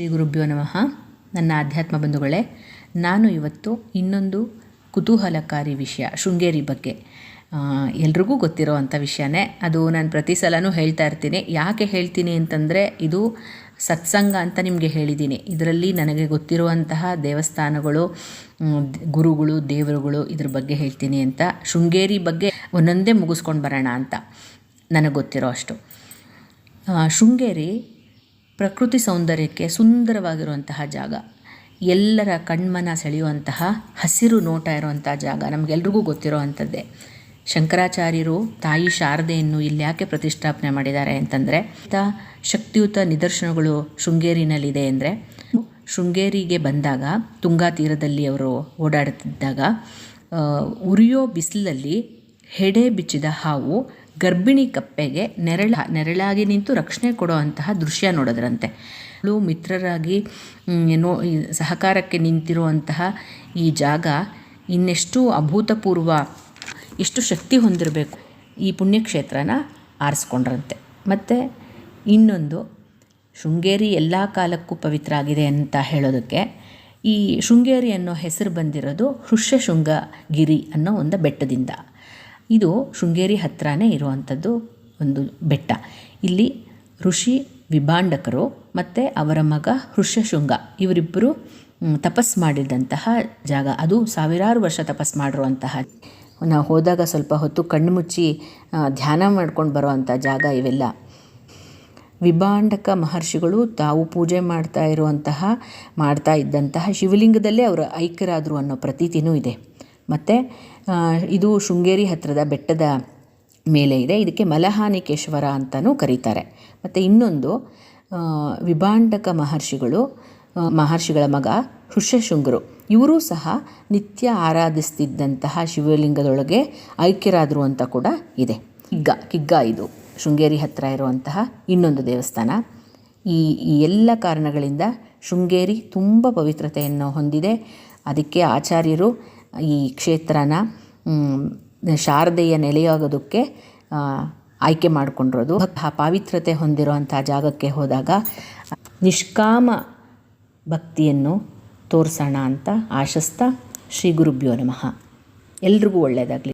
ಶ್ರೀ ಗುರುಭ್ಯೋ ನಮಃ. ನನ್ನ ಆಧ್ಯಾತ್ಮ ಬಂಧುಗಳೇ, ನಾನು ಇವತ್ತು ಇನ್ನೊಂದು ಕುತೂಹಲಕಾರಿ ವಿಷಯ, ಶೃಂಗೇರಿ ಬಗ್ಗೆ. ಎಲ್ರಿಗೂ ಗೊತ್ತಿರೋ ಅಂಥ ವಿಷಯನೇ. ಅದು ನಾನು ಪ್ರತಿ ಸಲನೂ ಹೇಳ್ತಾ ಇರ್ತೀನಿ. ಯಾಕೆ ಹೇಳ್ತೀನಿ ಅಂತಂದರೆ, ಇದು ಸತ್ಸಂಗ ಅಂತ ನಿಮಗೆ ಹೇಳಿದ್ದೀನಿ. ಇದರಲ್ಲಿ ನನಗೆ ಗೊತ್ತಿರುವಂತಹ ದೇವಸ್ಥಾನಗಳು ಗುರುಗಳು, ದೇವರುಗಳು ಇದ್ರ ಬಗ್ಗೆ ಹೇಳ್ತೀನಿ ಅಂತ, ಶೃಂಗೇರಿ ಬಗ್ಗೆ ಒಂದೊಂದೇ ಮುಗಿಸ್ಕೊಂಡು ಬರೋಣ ಅಂತ ನನಗೆ ಗೊತ್ತಿರೋ ಅಷ್ಟು. ಶೃಂಗೇರಿ ಪ್ರಕೃತಿ ಸೌಂದರ್ಯಕ್ಕೆ ಸುಂದರವಾಗಿರುವಂತಹ ಜಾಗ. ಎಲ್ಲರ ಕಣ್ಮನ ಸೆಳೆಯುವಂತಹ ಹಸಿರು ನೋಟ ಇರುವಂಥ ಜಾಗ. ನಮಗೆಲ್ರಿಗೂ ಗೊತ್ತಿರೋ ಅಂಥದ್ದೇ ಶಂಕರಾಚಾರ್ಯರು ತಾಯಿ ಶಾರದೆಯನ್ನು ಇಲ್ಲಿ ಯಾಕೆ ಪ್ರತಿಷ್ಠಾಪನೆ ಮಾಡಿದ್ದಾರೆ ಅಂತಂದರೆ, ಇಂಥ ಶಕ್ತಿಯುತ ನಿದರ್ಶನಗಳು ಶೃಂಗೇರಿನಲ್ಲಿದೆ ಅಂದರೆ, ಶೃಂಗೇರಿಗೆ ಬಂದಾಗ, ತುಂಗಾ ತೀರದಲ್ಲಿ ಅವರು ಓಡಾಡುತ್ತಿದ್ದಾಗ ಉರಿಯೋ ಬಿಸಿಲಲ್ಲಿ ಹೆಡೆ ಬಿಚ್ಚಿದ ಹಾವು ಗರ್ಭಿಣಿ ಕಪ್ಪೆಗೆ ನೆರಳ, ನೆರಳಾಗಿ ನಿಂತು ರಕ್ಷಣೆ ಕೊಡುವಂತಹ ದೃಶ್ಯ ನೋಡೋದ್ರಂತೆ. ಮಿತ್ರರಾಗಿ ನೋ ಸಹಕಾರಕ್ಕೆ ನಿಂತಿರುವಂತಹ ಈ ಜಾಗ ಇನ್ನೆಷ್ಟು ಅಭೂತಪೂರ್ವ ಎಷ್ಟು ಶಕ್ತಿ ಹೊಂದಿರಬೇಕು ಈ ಪುಣ್ಯಕ್ಷೇತ್ರನ ಆರಿಸ್ಕೊಂಡ್ರಂತೆ. ಮತ್ತು ಇನ್ನೊಂದು, ಶೃಂಗೇರಿ ಎಲ್ಲ ಕಾಲಕ್ಕೂ ಪವಿತ್ರ ಆಗಿದೆ ಅಂತ ಹೇಳೋದಕ್ಕೆ ಈ ಶೃಂಗೇರಿ ಅನ್ನೋ ಹೆಸರು ಬಂದಿರೋದು ಹೃಷ್ಯ ಶೃಂಗಗಿರಿ ಅನ್ನೋ ಒಂದು ಬೆಟ್ಟದಿಂದ. ಇದು ಶೃಂಗೇರಿ ಹತ್ರನೇ ಇರುವಂಥದ್ದು ಒಂದು ಬೆಟ್ಟ. ಇಲ್ಲಿ ಋಷಿ ವಿಭಾಂಡಕರು ಮತ್ತು ಅವರ ಮಗ ಹೃಷ್ಯಶೃಂಗ ಇವರಿಬ್ಬರು ತಪಸ್ ಮಾಡಿದಂತಹ ಜಾಗ. ಅದು ಸಾವಿರಾರು ವರ್ಷ ತಪಸ್ ಮಾಡಿರುವಂತಹ, ನಾವು ಹೋದಾಗ ಸ್ವಲ್ಪ ಹೊತ್ತು ಕಣ್ಣು ಮುಚ್ಚಿ ಧ್ಯಾನ ಮಾಡ್ಕೊಂಡು ಬರುವಂಥ ಜಾಗ ಇವೆಲ್ಲ. ವಿಭಾಂಡಕ ಮಹರ್ಷಿಗಳು ತಾವು ಪೂಜೆ ಮಾಡ್ತಾ ಇರುವಂತಹ, ಮಾಡ್ತಾ ಇದ್ದಂತಹ ಶಿವಲಿಂಗದಲ್ಲೇ ಅವರು ಐಕ್ಯರಾದರು ಅನ್ನೋ ಪ್ರತೀತಿನೂ ಇದೆ. ಮತ್ತು ಇದು ಶೃಂಗೇರಿ ಹತ್ತಿರದ ಬೆಟ್ಟದ ಮೇಲೆ ಇದೆ. ಇದಕ್ಕೆ ಮಲಹಾನಿಕೇಶ್ವರ ಅಂತಲೂ ಕರೀತಾರೆ. ಮತ್ತು ಇನ್ನೊಂದು ವಿಭಾಂಡಕ ಮಹರ್ಷಿಗಳು ಮಹರ್ಷಿಗಳ ಮಗ ಹೃಷ್ಯಶೃಂಗರು, ಇವರೂ ಸಹ ನಿತ್ಯ ಆರಾಧಿಸ್ತಿದ್ದಂತಹ ಶಿವಲಿಂಗದೊಳಗೆ ಐಕ್ಯರಾದರು ಅಂತ ಕೂಡ ಇದೆ. ಕಿಗ್ಗ ಕಿಗ್ಗ ಇದು. ಶೃಂಗೇರಿ ಹತ್ತಿರ ಇರುವಂತಹ ಇನ್ನೊಂದು ದೇವಸ್ಥಾನ. ಈ ಈ ಎಲ್ಲ ಕಾರಣಗಳಿಂದ ಶೃಂಗೇರಿ ತುಂಬ ಪವಿತ್ರತೆಯನ್ನು ಹೊಂದಿದೆ. ಅದಕ್ಕೆ ಆಚಾರ್ಯರು ಈ ಕ್ಷೇತ್ರನ ಶಾರದೆಯ ನೆಲೆಯಾಗೋದಕ್ಕೆ ಆಯ್ಕೆ ಮಾಡಿಕೊಂಡಿರೋದು. ಆ ಪಾವಿತ್ರತೆ ಹೊಂದಿರುವಂಥ ಜಾಗಕ್ಕೆ ಹೋದಾಗ, ನಿಷ್ಕಾಮ ಭಕ್ತಿಯನ್ನು ತೋರಿಸೋಣ ಅಂತ ಆಶಿಸ್ತಾ ಶ್ರೀ ಗುರುಭ್ಯೋ ನಮಃ. ಎಲ್ರಿಗೂ ಒಳ್ಳೆಯದಾಗಲಿ